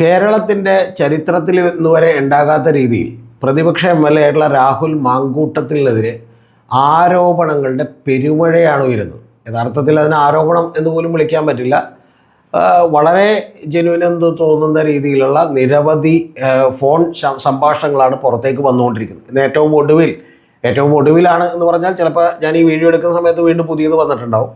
കേരളത്തിന്റെ ചരിത്രത്തിൽ ഇന്നുവരെ ഉണ്ടാകാത്ത രീതിയിൽ പ്രതിപക്ഷ എം എൽ എ ആയിട്ടുള്ള രാഹുൽ മാങ്കൂട്ടത്തിനെതിരെ ആരോപണങ്ങളുടെ പെരുമഴയാണ് ഉയരുന്നത്. യഥാർത്ഥത്തിൽ അതിന് ആരോപണം എന്ന് പോലും വിളിക്കാൻ പറ്റില്ല. വളരെ ജനുവിനെന്ന് തോന്നുന്ന രീതിയിലുള്ള നിരവധി ഫോൺ സംഭാഷണങ്ങളാണ് പുറത്തേക്ക് വന്നുകൊണ്ടിരിക്കുന്നത്. ഇന്ന് ഏറ്റവും ഒടുവിൽ ഏറ്റവും ഒടുവിലാണ് എന്ന് പറഞ്ഞാൽ ചിലപ്പോൾ ഞാൻ ഈ വീഡിയോ എടുക്കുന്ന സമയത്ത് വീണ്ടും പുതിയത് വന്നിട്ടുണ്ടാവും.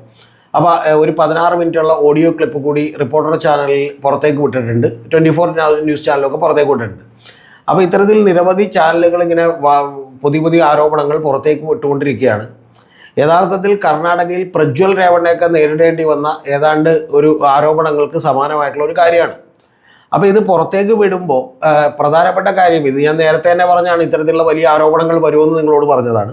അപ്പോൾ ഒരു പതിനാറ് മിനിറ്റുള്ള ഓഡിയോ ക്ലിപ്പ് കൂടി റിപ്പോർട്ടർ ചാനലിൽ പുറത്തേക്ക് വിട്ടിട്ടുണ്ട്. ട്വന്റി ഫോർ ന്യൂസ് ചാനലൊക്കെ പുറത്തേക്ക് വിട്ടിട്ടുണ്ട്. അപ്പോൾ ഇത്തരത്തിൽ നിരവധി ചാനലുകൾ ഇങ്ങനെ പുതിയ പുതിയ ആരോപണങ്ങൾ പുറത്തേക്ക് വിട്ടുകൊണ്ടിരിക്കുകയാണ്. യഥാർത്ഥത്തിൽ കർണാടകയിൽ പ്രജ്വൽ രേവണ്ണയൊക്കെ നേരിടേണ്ടി വന്ന ഏതാണ്ട് ഒരു ആരോപണങ്ങൾക്ക് സമാനമായിട്ടുള്ള ഒരു കാര്യമാണ്. അപ്പോൾ ഇത് പുറത്തേക്ക് വിടുമ്പോൾ പ്രധാനപ്പെട്ട കാര്യം ഇത് ഞാൻ നേരത്തെ തന്നെ പറഞ്ഞാണ് ഇത്തരത്തിലുള്ള വലിയ ആരോപണങ്ങൾ വരുമെന്ന് നിങ്ങളോട് പറഞ്ഞതാണ്.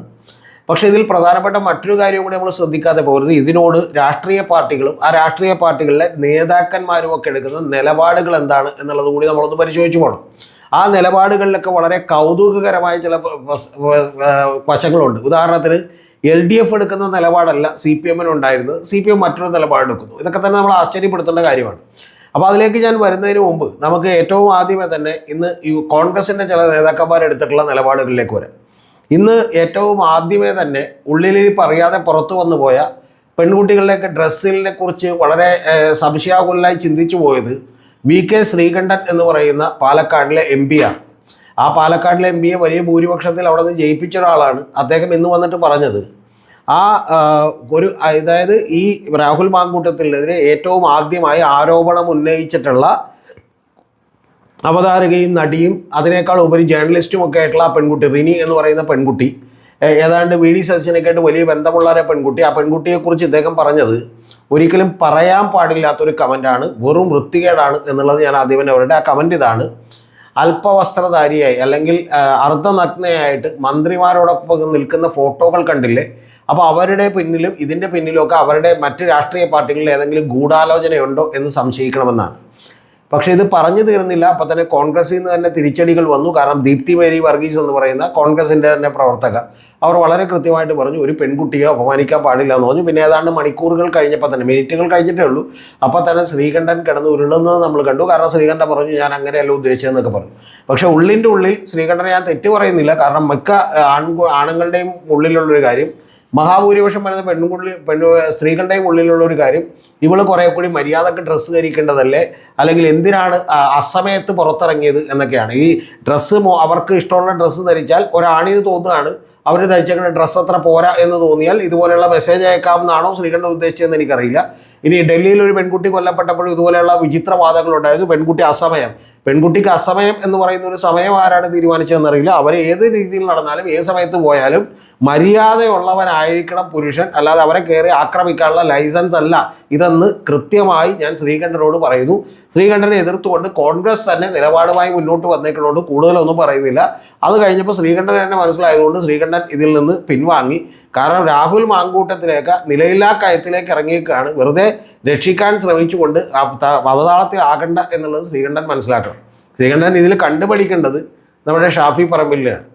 പക്ഷേ ഇതിൽ പ്രധാനപ്പെട്ട മറ്റൊരു കാര്യം കൂടി നമ്മൾ ശ്രദ്ധിക്കാതെ പോകരുത് ഇതിനോട് രാഷ്ട്രീയ പാർട്ടികളും ആ രാഷ്ട്രീയ പാർട്ടികളിലെ നേതാക്കന്മാരും ഒക്കെ എടുക്കുന്ന നിലപാടുകൾ എന്താണ് എന്നുള്ളത് കൂടി നമ്മളൊന്ന് പരിശോധിച്ചു പോകണം ആ നിലപാടുകളിലൊക്കെ വളരെ കൗതുകകരമായ ചില വശങ്ങളുണ്ട്. ഉദാഹരണത്തിന് എൽ ഡി എഫ് എടുക്കുന്ന നിലപാടല്ല സി പി എമ്മിന് ഉണ്ടായിരുന്നത്. സി പി എം മറ്റൊരു നിലപാടെടുക്കുന്നു ഇതൊക്കെ തന്നെ നമ്മൾ ആശ്ചര്യപ്പെടുത്തേണ്ട കാര്യമാണ്. അപ്പോൾ അതിലേക്ക് ഞാൻ വരുന്നതിന് മുമ്പ് നമുക്ക് ഏറ്റവും ആദ്യമേ തന്നെ ഇന്ന് ഈ കോൺഗ്രസിന്റെ ചില നേതാക്കന്മാരെടുത്തിട്ടുള്ള നിലപാടുകളിലേക്ക് വരാം. ഇന്ന് ഏറ്റവും ആദ്യമേ തന്നെ ഉള്ളിലിരിപ്പ് അറിയാതെ പുറത്തു വന്നു പോയ പെൺകുട്ടികളുടെ ഡ്രസ്സിനെ കുറിച്ച് വളരെ സംശയാകുലായി ചിന്തിച്ചു പോയത് വി കെ ശ്രീകണ്ഠൻ എന്ന് പറയുന്ന പാലക്കാടിലെ എം ആണ് ആ പാലക്കാടിലെ എം പിയെ വലിയ ഭൂരിപക്ഷത്തിൽ അവിടെ നിന്ന് ജയിപ്പിച്ച ഒരാളാണ് അദ്ദേഹം ഇന്ന് വന്നിട്ട് പറഞ്ഞത്. ആ, ഒരു അതായത് ഈ രാഹുൽ മാങ്കൂട്ടത്തിനെതിരെ ഏറ്റവും ആദ്യമായി ആരോപണം ഉന്നയിച്ചിട്ടുള്ള അവതാരകയും നടിയും അതിനേക്കാൾ ഉപരി ജേർണലിസ്റ്റും ഒക്കെ ആയിട്ടുള്ള ആ പെൺകുട്ടി റിനി എന്ന് പറയുന്ന പെൺകുട്ടി ഏതാണ്ട് വി ഡി സച്ചിനൊക്കെയായിട്ട് വലിയ ബന്ധമുള്ള ഒരു പെൺകുട്ടി. ആ പെൺകുട്ടിയെക്കുറിച്ച് ഇദ്ദേഹം പറഞ്ഞത് ഒരിക്കലും പറയാൻ പാടില്ലാത്തൊരു കമന്റാണ് വെറും വൃത്തികേടാണ് എന്നുള്ളത് ഞാൻ ആദ്യം തന്നെ പറയട്ടെ. ആ കമന്റ് ഇതാണ്. അല്പവസ്ത്രധാരിയായി അല്ലെങ്കിൽ അർദ്ധനഗ്നയായിട്ട് മന്ത്രിമാരോടൊപ്പം നിൽക്കുന്ന ഫോട്ടോകൾ കണ്ടില്ലേ? അപ്പോൾ അവരുടെ പിന്നിലും ഇതിന്റെ പിന്നിലും ഒക്കെ അവരുടെ മറ്റ് രാഷ്ട്രീയ പാർട്ടികളിൽ ഏതെങ്കിലും ഗൂഢാലോചനയുണ്ടോ എന്ന് സംശയിക്കണമെന്നാണ്. പക്ഷേ ഇത് പറഞ്ഞു തീർന്നില്ല. അപ്പം തന്നെ കോൺഗ്രസിൽ നിന്ന് തന്നെ തിരിച്ചടികൾ വന്നു. കാരണം ദീപ്തി മേരി വർഗീസ് എന്ന് പറയുന്ന കോൺഗ്രസിന്റെ തന്നെ പ്രവർത്തക അവർ വളരെ കൃത്യമായിട്ട് പറഞ്ഞു ഒരു പെൺകുട്ടിയെ അപമാനിക്കാൻ പാടില്ല എന്ന് പറഞ്ഞു. പിന്നെ ഏതാണ്ട് മണിക്കൂറുകൾ കഴിഞ്ഞപ്പോൾ തന്നെ മിനിറ്റുകൾ കഴിഞ്ഞിട്ടേ ഉള്ളൂ. അപ്പോൾ തന്നെ ശ്രീകണ്ഠൻ കിടന്ന് ഉരുളുന്നത് നമ്മൾ കണ്ടു. കാരണം ശ്രീകണ്ഠൻ പറഞ്ഞു ഞാൻ അങ്ങനെയല്ല ഉദ്ദേശിച്ചതെന്നൊക്കെ പറഞ്ഞു. പക്ഷേ ഉള്ളിന്റെ ഉള്ളിൽ ശ്രീകണ്ഠനെ ഞാൻ തെറ്റ് പറയുന്നില്ല. കാരണം മിക്ക ആൺ ആണുങ്ങളുടെയും ഉള്ളിലുള്ളൊരു കാര്യം മഹാഭൂരിപക്ഷം വരുന്ന പെൺകുള്ളി പെണ്ണു സ്ത്രീകളുടെയും ഉള്ളിലുള്ള ഒരു കാര്യം ഇവൾ കുറെ കൂടി മര്യാദയ്ക്ക് ഡ്രസ്സ് ധരിക്കേണ്ടതല്ലേ? അല്ലെങ്കിൽ എന്തിനാണ് അസമയത്ത് പുറത്തിറങ്ങിയത് എന്നൊക്കെയാണ്. ഈ ഡ്രസ്സ് അവർക്ക് ഇഷ്ടമുള്ള ഡ്രസ്സ് ധരിച്ചാൽ ഒരാണിന് തോന്നുകയാണ് അവർ ധരിച്ചേക്കുന്ന ഡ്രസ്സ് അത്ര പോരാ എന്ന് തോന്നിയാൽ ഇതുപോലെയുള്ള മെസ്സേജ് അയക്കാവുന്നതാണോ ശ്രീകണ്ഠൻ ഉദ്ദേശിച്ചതെന്ന് എനിക്കറിയില്ല. ഇനി ഡൽഹിയിൽ ഒരു പെൺകുട്ടി കൊല്ലപ്പെട്ടപ്പോഴും ഇതുപോലെയുള്ള വിചിത്രവാദങ്ങളുണ്ടായത് പെൺകുട്ടി അസമയം. പെൺകുട്ടിക്ക് അസമയം എന്ന് പറയുന്ന ഒരു സമയം ആരാണ് തീരുമാനിച്ചതെന്നറിയില്ല അവർ ഏത് രീതിയിൽ നടന്നാലും ഏത് സമയത്ത് പോയാലും മര്യാദയുള്ളവനായിരിക്കണം പുരുഷൻ. അല്ലാതെ അവരെ കയറി ആക്രമിക്കാനുള്ള ലൈസൻസ് അല്ല. ഇതെന്ന് കൃത്യമായി ഞാൻ ശ്രീകണ്ഠനോട് പറയുന്നു. ശ്രീകണ്ഠനെ എതിർത്തുകൊണ്ട് കോൺഗ്രസ് തന്നെ നിലപാടുമായി മുന്നോട്ട് വന്നേക്കുന്നതുകൊണ്ട് കൂടുതലൊന്നും പറയുന്നില്ല. അത് കഴിഞ്ഞപ്പോൾ ശ്രീകണ്ഠൻ തന്നെ മനസ്സിലായതുകൊണ്ട് ശ്രീകണ്ഠൻ ഇതിൽ നിന്ന് പിൻവാങ്ങി. കാരണം രാഹുൽ മാങ്കൂട്ടത്തിലേക്ക് നിലയില്ലാ കയത്തിലേക്ക് ഇറങ്ങിയേക്കാണ് വെറുതെ രക്ഷിക്കാൻ ശ്രമിച്ചുകൊണ്ട് അവതാളത്തിൽ ആകണ്ട എന്നുള്ളത് ശ്രീകണ്ഠൻ മനസ്സിലാക്കണം. ശ്രീകണ്ഠൻ ഇതിൽ കണ്ടുപഠിക്കേണ്ടത് നമ്മുടെ ഷാഫി പറമ്പിലാണ്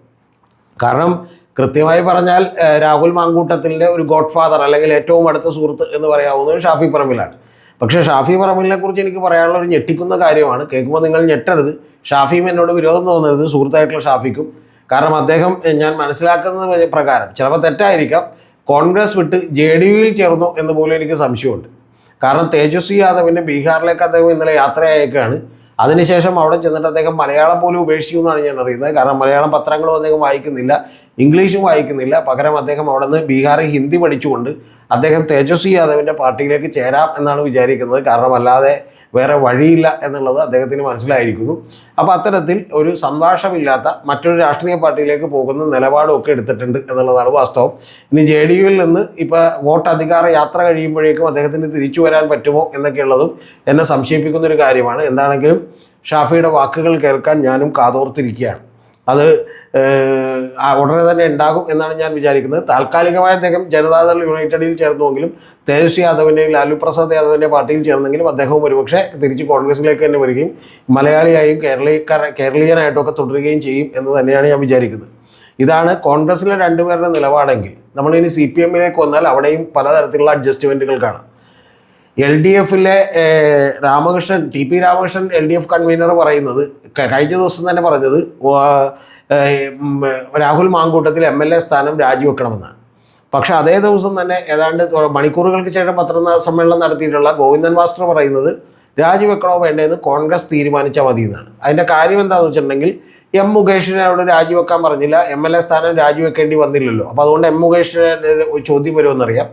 കാരണം കൃത്യമായി പറഞ്ഞാൽ രാഹുൽ മാങ്കൂട്ടത്തിന്റെ ഒരു ഗോഡ് ഫാദർ അല്ലെങ്കിൽ ഏറ്റവും അടുത്ത സുഹൃത്ത് എന്ന് പറയാവുന്നത് ഷാഫി പറമ്പിലാണ്. പക്ഷേ ഷാഫി പറമ്പിലിനെ കുറിച്ച് എനിക്ക് പറയാനുള്ള ഒരു ഞെട്ടിക്കുന്ന കാര്യമാണ് കേൾക്കുമ്പോൾ നിങ്ങൾ ഞെട്ടരുത്. ഷാഫിയും എന്നോട് വിരോധം തോന്നരുത്. സുഹൃത്തായിട്ടുള്ള ഷാഫിക്കും കാരണം അദ്ദേഹം ഞാൻ മനസ്സിലാക്കുന്നത് പ്രകാരം ചിലപ്പോൾ തെറ്റായിരിക്കാം. കോൺഗ്രസ് വിട്ട് ജെ ഡി യുയിൽ ചേർന്നു എന്ന് പോലും എനിക്ക് സംശയമുണ്ട്. കാരണം തേജസ്വി യാദവിന്റെ ബീഹാറിലേക്ക് അദ്ദേഹം ഇന്നലെ യാത്രയായേക്കാണ്. അതിനുശേഷം അവിടെ ചെന്നിട്ട് അദ്ദേഹം മലയാളം പോലും ഉപേക്ഷിച്ചു എന്നാണ് ഞാൻ അറിയുന്നത്. കാരണം മലയാളം പത്രങ്ങളും അദ്ദേഹം വായിക്കുന്നില്ല ഇംഗ്ലീഷും വായിക്കുന്നില്ല. പകരം അദ്ദേഹം അവിടെ നിന്ന് ബീഹാറിൽ ഹിന്ദി പഠിച്ചുകൊണ്ട് അദ്ദേഹം തേജസ്വി യാദവിന്റെ പാർട്ടിയിലേക്ക് ചേരാം എന്നാണ് വിചാരിക്കുന്നത്. കാരണം അല്ലാതെ വേറെ വഴിയില്ല എന്നുള്ളത് അദ്ദേഹത്തിന് മനസ്സിലായിരിക്കുന്നു. അപ്പോൾ അത്തരത്തിൽ ഒരു സംഭാഷമില്ലാത്ത മറ്റൊരു രാഷ്ട്രീയ പാർട്ടിയിലേക്ക് പോകുന്ന നിലപാടും ഒക്കെ എടുത്തിട്ടുണ്ട് എന്നുള്ളതാണ് വാസ്തവം. ഇനി ജെ ഡി യുവിൽ നിന്ന് ഇപ്പോൾ വോട്ട് അധികാര യാത്ര കഴിയുമ്പോഴേക്കും അദ്ദേഹത്തിന് തിരിച്ചു വരാൻ പറ്റുമോ എന്നൊക്കെയുള്ളതും എന്നെ സംശയിപ്പിക്കുന്ന ഒരു കാര്യമാണ്. എന്താണെങ്കിലും ഷാഫിയുടെ വാക്കുകൾ കേൾക്കാൻ ഞാനും കാതോർത്തിരിക്കുകയാണ്. അത് ഉടനെ തന്നെ ഉണ്ടാകും എന്നാണ് ഞാൻ വിചാരിക്കുന്നത്. താൽക്കാലികമായി അദ്ദേഹം ജനതാദൾ യുണൈറ്റഡിൽ ചേർന്നുവെങ്കിലും തേജസ്വി യാദവിന്റെയും ലാലു പ്രസാദ് യാദവിന്റെ പാർട്ടിയിൽ ചേർന്നെങ്കിലും അദ്ദേഹവും ഒരുപക്ഷെ തിരിച്ച് കോൺഗ്രസിലേക്ക് തന്നെ വരികയും മലയാളിയായും കേരളീയക്കാര കേരളീയനായിട്ടൊക്കെ തുടരുകയും ചെയ്യും എന്ന് തന്നെയാണ് ഞാൻ വിചാരിക്കുന്നത്. ഇതാണ് കോൺഗ്രസ്സിലെ രണ്ടുപേരുടെ നിലപാടെങ്കിൽ. നമ്മളിനി സി പി എമ്മിലേക്ക് വന്നാൽ അവിടെയും പലതരത്തിലുള്ള അഡ്ജസ്റ്റ്മെന്റുകൾ കാണാം. എൽ ഡി എഫിലെ Ramakrishnan T P Ramakrishnan L D F convener പറയുന്നത് കഴിഞ്ഞ ദിവസം തന്നെ പറഞ്ഞത് Rahul Mankoottathil M L A സ്ഥാനം രാജിവെക്കണമെന്നാണ്. പക്ഷേ അതേ ദിവസം തന്നെ ഏതാണ്ട് മണിക്കൂറുകൾക്ക് ശേഷം പത്ര സമ്മേളനം നടത്തിയിട്ടുള്ള ഗോവിന്ദൻ മാസ്റ്റർ പറയുന്നത് രാജിവെക്കണോ വേണ്ടതെന്ന് കോൺഗ്രസ് തീരുമാനിച്ചാൽ മതി എന്നാണ് അതിന്റെ കാര്യം എന്താണെന്ന് വെച്ചിട്ടുണ്ടെങ്കിൽ എം മുകേഷിനെ അവിടെ രാജിവെക്കാൻ പറഞ്ഞില്ല എം എൽ എ സ്ഥാനം രാജിവെക്കേണ്ടി വന്നില്ലല്ലോ. അപ്പോൾ അതുകൊണ്ട് എം മുകേഷിന് ചോദ്യം വരുമെന്നറിയാം.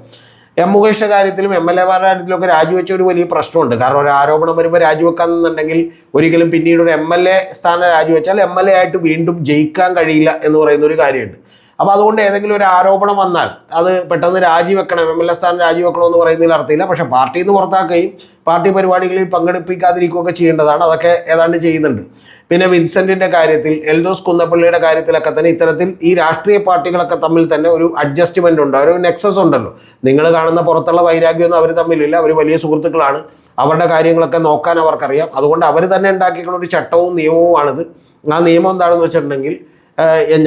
എം മുകേഷിന്റെ കാര്യത്തിലും എം എൽ എമാരുടെ കാര്യത്തിലൊക്കെ രാജിവെച്ച ഒരു വലിയ പ്രശ്നമുണ്ട്. കാരണം ഒരു ആരോപണം വരുമ്പോൾ രാജിവെക്കാന്നുണ്ടെങ്കിൽ ഒരിക്കലും പിന്നീട് ഒരു എം എൽ എ സ്ഥാനം രാജിവെച്ചാൽ എം എൽ എ ആയിട്ട് വീണ്ടും ജയിക്കാൻ കഴിയില്ല എന്ന് പറയുന്ന ഒരു കാര്യമുണ്ട്. അപ്പോൾ അതുകൊണ്ട് ഏതെങ്കിലും ഒരു ആരോപണം വന്നാൽ അത് പെട്ടെന്ന് രാജിവെക്കണം എം എൽ എ സ്ഥാനം രാജിവെക്കണം എന്ന് പറയുന്നതിൽ അർത്ഥമില്ല. പക്ഷേ പാർട്ടിയിൽ നിന്ന് പുറത്താക്കുകയും പാർട്ടി പരിപാടികളിൽ പങ്കെടുപ്പിക്കാതിരിക്കുകയൊക്കെ ചെയ്യേണ്ടതാണ്. അതൊക്കെ ഏതാണ്ട് ചെയ്യുന്നുണ്ട്. പിന്നെ വിൻസെന്റിന്റെ കാര്യത്തിൽ എൽദോസ് കുന്നപ്പള്ളിയുടെ കാര്യത്തിലൊക്കെ തന്നെ ഇത്തരത്തിൽ ഈ രാഷ്ട്രീയ പാർട്ടികളൊക്കെ തമ്മിൽ തന്നെ ഒരു അഡ്ജസ്റ്റ്മെന്റ് ഉണ്ട്. ഒരു നെക്സസ് ഉണ്ടല്ലോ. നിങ്ങൾ കാണുന്ന പുറത്തുള്ള വൈരാഗ്യമൊന്നും അവർ തമ്മിലില്ല. അവർ വലിയ സുഹൃത്തുക്കളാണ്. അവരുടെ കാര്യങ്ങളൊക്കെ നോക്കാൻ അവർക്കറിയാം. അതുകൊണ്ട് അവർ തന്നെ ഉണ്ടാക്കിയിട്ടുള്ള ഒരു ചട്ടവും നിയമവുമാണിത്. ആ നിയമം എന്താണെന്ന് വെച്ചിട്ടുണ്ടെങ്കിൽ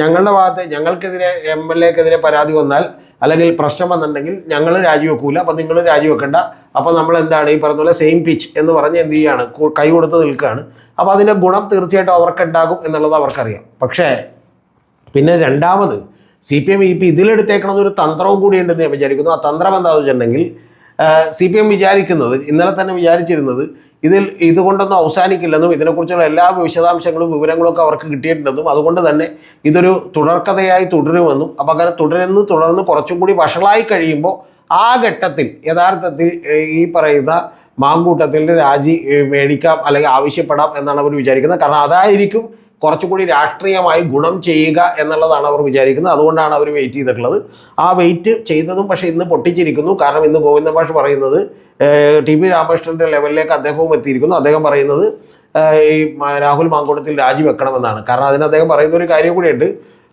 ഞങ്ങളുടെ ഭാഗത്ത് ഞങ്ങൾക്കെതിരെ എം എൽ എക്കെതിരെ പരാതി വന്നാൽ അല്ലെങ്കിൽ പ്രശ്നം വന്നിട്ടുണ്ടെങ്കിൽ ഞങ്ങൾ രാജിവെക്കൂല. അപ്പം നിങ്ങൾ രാജിവെക്കണ്ട. അപ്പോൾ നമ്മൾ എന്താണ് ഈ പറഞ്ഞ പോലെ സെയിം പിച്ച് എന്ന് പറഞ്ഞ് എന്ത് ചെയ്യാണ്? കൈ കൊടുത്ത് നിൽക്കുകയാണ്. അപ്പോൾ അതിന്റെ ഗുണം തീർച്ചയായിട്ടും അവർക്കുണ്ടാകും എന്നുള്ളത് അവർക്കറിയാം. പക്ഷേ പിന്നെ രണ്ടാമത് സി പി എം ഇപ്പം പി ഒരു തന്ത്രവും കൂടി ഉണ്ടെന്ന് ഞാൻ വിചാരിക്കുന്നു. ആ തന്ത്രം എന്താണെന്ന് വെച്ചിട്ടുണ്ടെങ്കിൽ സി പി എം വിചാരിക്കുന്നത് ഇന്നലെ തന്നെ വിചാരിച്ചിരുന്നത് ഇതിൽ ഇതുകൊണ്ടൊന്നും അവസാനിക്കില്ലെന്നും ഇതിനെക്കുറിച്ചുള്ള എല്ലാ വിശദാംശങ്ങളും വിവരങ്ങളും ഒക്കെ അവർക്ക് കിട്ടിയിട്ടുണ്ടെന്നും അതുകൊണ്ട് തന്നെ ഇതൊരു തുടർക്കഥയായി തുടരുമെന്നും അപ്പം അങ്ങനെ തുടരുന്നു തുടർന്ന് കുറച്ചും കൂടി വഷളായി കഴിയുമ്പോൾ ആ ഘട്ടത്തിൽ യഥാർത്ഥത്തിൽ ഈ പറയുന്ന മാങ്കൂട്ടത്തിൽ രാജി മേടിക്കാം അല്ലെങ്കിൽ ആവശ്യപ്പെടാം എന്നാണ് അവർ വിചാരിക്കുന്നത്. കാരണം അതായിരിക്കും കുറച്ചുകൂടി രാഷ്ട്രീയമായി ഗുണം ചെയ്യുക എന്നുള്ളതാണ് അവർ വിചാരിക്കുന്നത്. അതുകൊണ്ടാണ് അവർ വെയിറ്റ് ചെയ്തിട്ടുള്ളത്. ആ വെയിറ്റ് ചെയ്തതും പക്ഷേ ഇന്ന് പൊട്ടിച്ചിരിക്കുന്നു. കാരണം ഇന്ന് ഗോവിന്ദ മാഷ് പറയുന്നത് ടി പി രാമകൃഷ്ണന്റെ ലെവലിലേക്ക് അദ്ദേഹവും എത്തിയിരിക്കുന്നു. അദ്ദേഹം പറയുന്നത് ഈ രാഹുൽ മാങ്കൂട്ടത്തിൽ രാജിവെക്കണമെന്നാണ് കാരണം അതിന് അദ്ദേഹം പറയുന്ന ഒരു കാര്യം കൂടിയുണ്ട്.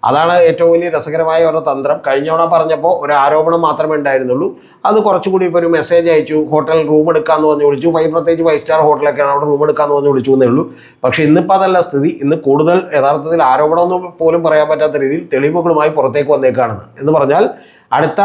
അതാണ് ഏറ്റവും വലിയ രസകരമായ ഒരു തന്ത്രം. കഴിഞ്ഞവണ പറഞ്ഞപ്പോൾ ഒരു ആരോപണം മാത്രമേ ഉണ്ടായിരുന്നുള്ളൂ. അത് കുറച്ചുകൂടി ഇപ്പോൾ ഒരു മെസ്സേജ് അയച്ചു ഹോട്ടൽ റൂം എടുക്കാമെന്ന് പറഞ്ഞ് വിളിച്ചു. ഫൈവ് പ്രത്യേകിച്ച് ഫൈവ് സ്റ്റാർ ഹോട്ടലൊക്കെയാണ് അവിടെ റൂം എടുക്കാമെന്ന് പറഞ്ഞ് വിളിച്ചു എന്നേ ഉള്ളൂ. പക്ഷേ ഇന്നിപ്പോൾ അതല്ല സ്ഥിതി. ഇന്ന് കൂടുതൽ യഥാർത്ഥത്തിൽ ആരോപണമൊന്നും പോലും പറയാൻ പറ്റാത്ത രീതിയിൽ തെളിവുകളുമായി പുറത്തേക്ക് വന്നേക്കാണെന്ന് എന്ന് പറഞ്ഞാൽ അടുത്ത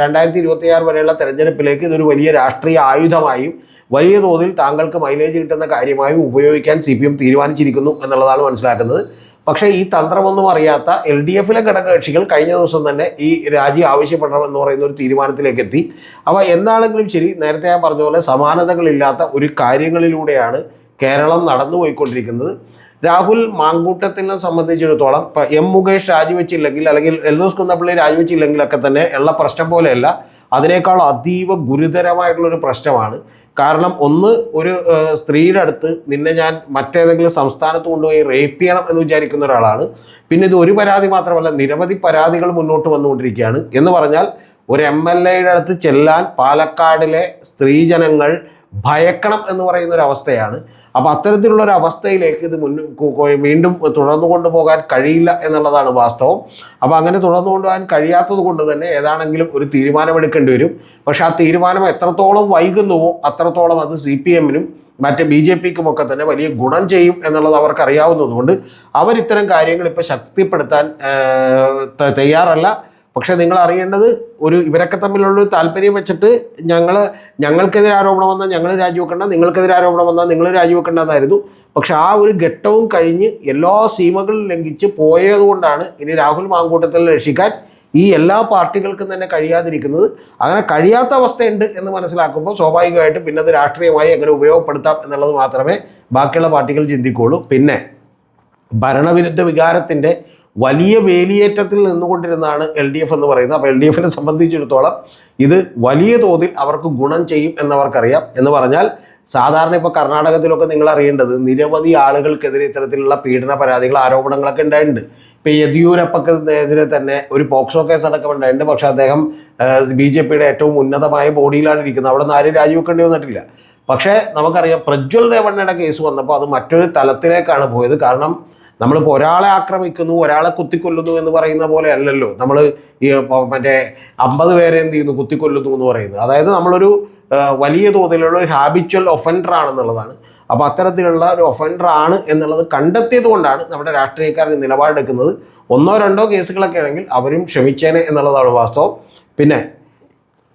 രണ്ടായിരത്തി ഇരുപത്തി ആറ് വരെയുള്ള തെരഞ്ഞെടുപ്പിലേക്ക് ഇതൊരു വലിയ രാഷ്ട്രീയ ആയുധമായും വലിയ തോതിൽ താങ്കൾക്ക് മൈലേജ് കിട്ടുന്ന കാര്യമായും ഉപയോഗിക്കാൻ സി പി എം തീരുമാനിച്ചിരിക്കുന്നു എന്നുള്ളതാണ് മനസ്സിലാക്കുന്നത്. പക്ഷേ ഈ തന്ത്രമൊന്നും അറിയാത്ത എൽ ഡി എഫിലെ ഘടകകക്ഷികൾ കഴിഞ്ഞ ദിവസം തന്നെ ഈ രാജി ആവശ്യപ്പെടണമെന്ന് പറയുന്ന ഒരു തീരുമാനത്തിലേക്ക് എത്തി അപ്പോൾ എന്താണെങ്കിലും ശരി നേരത്തെ ഞാൻ പറഞ്ഞ പോലെ സമാനതകളില്ലാത്ത ഒരു കാര്യങ്ങളിലൂടെയാണ് കേരളം നടന്നു പോയിക്കൊണ്ടിരിക്കുന്നത് രാഹുൽ മാങ്കൂട്ടത്തിനെ സംബന്ധിച്ചിടത്തോളം ഇപ്പം എം മുകേഷ് രാജിവെച്ചില്ലെങ്കിൽ അല്ലെങ്കിൽ എൽദോസ് കുന്നപ്പള്ളി രാജിവെച്ചില്ലെങ്കിലൊക്കെ തന്നെ ഉള്ള പ്രശ്നം പോലെയല്ല. അതിനേക്കാൾ അതീവ ഗുരുതരമായിട്ടുള്ളൊരു പ്രശ്നമാണ്. കാരണം ഒന്ന് ഒരു സ്ത്രീയുടെ അടുത്ത് നിന്നെ ഞാൻ മറ്റേതെങ്കിലും സംസ്ഥാനത്ത് കൊണ്ടുപോയി റേപ്പ് ചെയ്യണം എന്ന് വിചാരിക്കുന്ന ഒരാളാണ്. പിന്നെ ഇത് ഒരു പരാതി മാത്രമല്ല നിരവധി പരാതികൾ മുന്നോട്ട് വന്നുകൊണ്ടിരിക്കുകയാണ്. എന്ന് പറഞ്ഞാൽ ഒരു എം എൽ എയുടെ അടുത്ത് ചെല്ലാൻ പാലക്കാടിലെ സ്ത്രീജനങ്ങൾ ഭയക്കണം എന്ന് പറയുന്ന ഒരു അവസ്ഥയാണ്. അപ്പോൾ അത്തരത്തിലുള്ള ഒരു അവസ്ഥയിലേക്ക് ഇത് കു- വീണ്ടും തുടർന്നു കൊണ്ടുപോകാൻ കഴിയില്ല എന്നുള്ളതാണ് വാസ്തവം. അപ്പോൾ അങ്ങനെ തുടർന്നു കൊണ്ടുപോകാൻ കഴിയാത്തത് കൊണ്ട് തന്നെ ഏതാണെങ്കിലും ഒരു തീരുമാനമെടുക്കേണ്ടി വരും. പക്ഷെ ആ തീരുമാനം എത്രത്തോളം വൈകുന്നുവോ അത്രത്തോളം അത് സി പി എമ്മിനും മറ്റ് ബി ജെ പിക്കും ഒക്കെ തന്നെ വലിയ ഗുണം ചെയ്യും എന്നുള്ളത് അവർക്ക് അറിയാവുന്നതുകൊണ്ട് അവരിത്തരം കാര്യങ്ങൾ ഇപ്പോൾ ശക്തിപ്പെടുത്താൻ തയ്യാറല്ല. പക്ഷേ നിങ്ങൾ അറിയേണ്ടത് ഒരു ഇവരൊക്കെ തമ്മിലുള്ള താല്പര്യം വെച്ചിട്ട് ഞങ്ങൾ ഞങ്ങൾക്കെതിരെ ആരോപണം വന്നാൽ ഞങ്ങൾ രാജിവെക്കേണ്ട നിങ്ങൾക്കെതിരെ ആരോപണം വന്നാൽ നിങ്ങൾ രാജിവെക്കേണ്ടതായിരുന്നു പക്ഷെ ആ ഒരു ഘട്ടവും കഴിഞ്ഞ് എല്ലാ സീമകളും ലംഘിച്ച് പോയതുകൊണ്ടാണ് ഇനി രാഹുൽ മാങ്കൂട്ടത്തിൽ രക്ഷിക്കാൻ ഈ എല്ലാ പാർട്ടികൾക്കും തന്നെ കഴിയാതിരിക്കുന്നത്. അങ്ങനെ കഴിയാത്ത അവസ്ഥയുണ്ട് എന്ന് മനസ്സിലാക്കുമ്പോൾ സ്വാഭാവികമായിട്ടും പിന്നെ അത് രാഷ്ട്രീയമായി എങ്ങനെ ഉപയോഗപ്പെടുത്താം എന്നുള്ളത് മാത്രമേ ബാക്കിയുള്ള പാർട്ടികൾ ചിന്തിക്കുകയുള്ളൂ. പിന്നെ ഭരണവിരുദ്ധ വികാരത്തിന്റെ വലിയ വേലിയേറ്റത്തിൽ നിന്നുകൊണ്ടിരുന്നാണ് എൽ ഡി എഫ് എന്ന് പറയുന്നത്. അപ്പോൾ എൽ ഡി എഫിനെ സംബന്ധിച്ചിടത്തോളം ഇത് വലിയ തോതിൽ അവർക്ക് ഗുണം ചെയ്യും എന്നവർക്കറിയാം. എന്ന് പറഞ്ഞാൽ സാധാരണ ഇപ്പോൾ കർണാടകത്തിലൊക്കെ നിങ്ങൾ അറിയേണ്ടത് നിരവധി ആളുകൾക്കെതിരെ ഇത്തരത്തിലുള്ള പീഡന പരാതികൾ ആരോപണങ്ങളൊക്കെ ഉണ്ടായിട്ടുണ്ട്. ഇപ്പോൾ യെദ്യൂരപ്പക്കെതിരെ തന്നെ ഒരു പോക്സോ കേസ് അടക്കം ഉണ്ടായിട്ടുണ്ട്. പക്ഷേ അദ്ദേഹം ബി ജെ പിയുടെ ഏറ്റവും ഉന്നതമായ ബോഡിയിലാണ് ഇരിക്കുന്നത്. അവിടെ നിന്ന് ആരും രാജിവെക്കേണ്ടി വന്നിട്ടില്ല. പക്ഷേ നമുക്കറിയാം പ്രജ്വൽ രേവണ്ണയുടെ കേസ് വന്നപ്പോൾ അത് മറ്റൊരു തലത്തിലേക്കാണ് പോയത്. കാരണം നമ്മളിപ്പോൾ ഒരാളെ ആക്രമിക്കുന്നു ഒരാളെ കുത്തിക്കൊല്ലുന്നു എന്ന് പറയുന്ന പോലെ അല്ലല്ലോ. നമ്മൾ ഈ മറ്റേ അമ്പത് പേരെ എന്ത് ചെയ്യുന്നു? കുത്തിക്കൊല്ലുന്നു എന്ന് പറയുന്നത്. അതായത് നമ്മളൊരു വലിയ തോതിലുള്ള ഒരു ഹാബിച്വൽ ഒഫൻഡർ ആണെന്നുള്ളതാണ്. അപ്പോൾ അത്തരത്തിലുള്ള ഒരു ഒഫൻഡർ ആണ് എന്നുള്ളത് കണ്ടെത്തിയത് കൊണ്ടാണ് നമ്മുടെ രാഷ്ട്രീയക്കാർ നിലപാടെടുക്കുന്നത്. ഒന്നോ രണ്ടോ കേസുകളൊക്കെ ആണെങ്കിൽ അവരും ക്ഷമിച്ചേനെ എന്നുള്ളതാണ് വാസ്തവം. പിന്നെ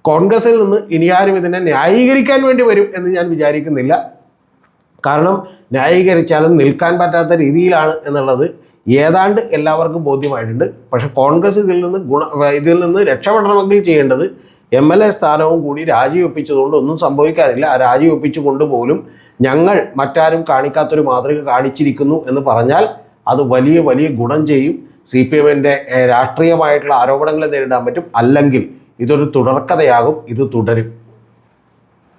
കോൺഗ്രസിൽ നിന്ന് ഇനിയാരും ഇതിനെ ന്യായീകരിക്കാൻ വേണ്ടി വരും എന്ന് ഞാൻ വിചാരിക്കുന്നില്ല. കാരണം ന്യായീകരിച്ചാലും നിൽക്കാൻ പറ്റാത്ത രീതിയിലാണ് എന്നുള്ളത് ഏതാണ്ട് എല്ലാവർക്കും ബോധ്യമായിട്ടുണ്ട്. പക്ഷെ കോൺഗ്രസ് ഇതിൽ നിന്ന് ഗുണ ഇതിൽ നിന്ന് രക്ഷപ്പെടണമെങ്കിൽ ചെയ്യേണ്ടത് എം എൽ എ സ്ഥാനവും കൂടി രാജിവെപ്പിച്ചതുകൊണ്ട് ഒന്നും സംഭവിക്കാനില്ല. ആ രാജിവെപ്പിച്ചു കൊണ്ടുപോലും ഞങ്ങൾ മറ്റാരും കാണിക്കാത്തൊരു മാതൃക കാണിച്ചിരിക്കുന്നു എന്ന് പറഞ്ഞാൽ അത് വലിയ വലിയ ഗുണം ചെയ്യും. സി പി എമ്മിന്റെ രാഷ്ട്രീയമായിട്ടുള്ള ആരോപണങ്ങളെ നേരിടാൻ പറ്റും. അല്ലെങ്കിൽ ഇതൊരു തുടർക്കഥയാകും. ഇത് തുടരും.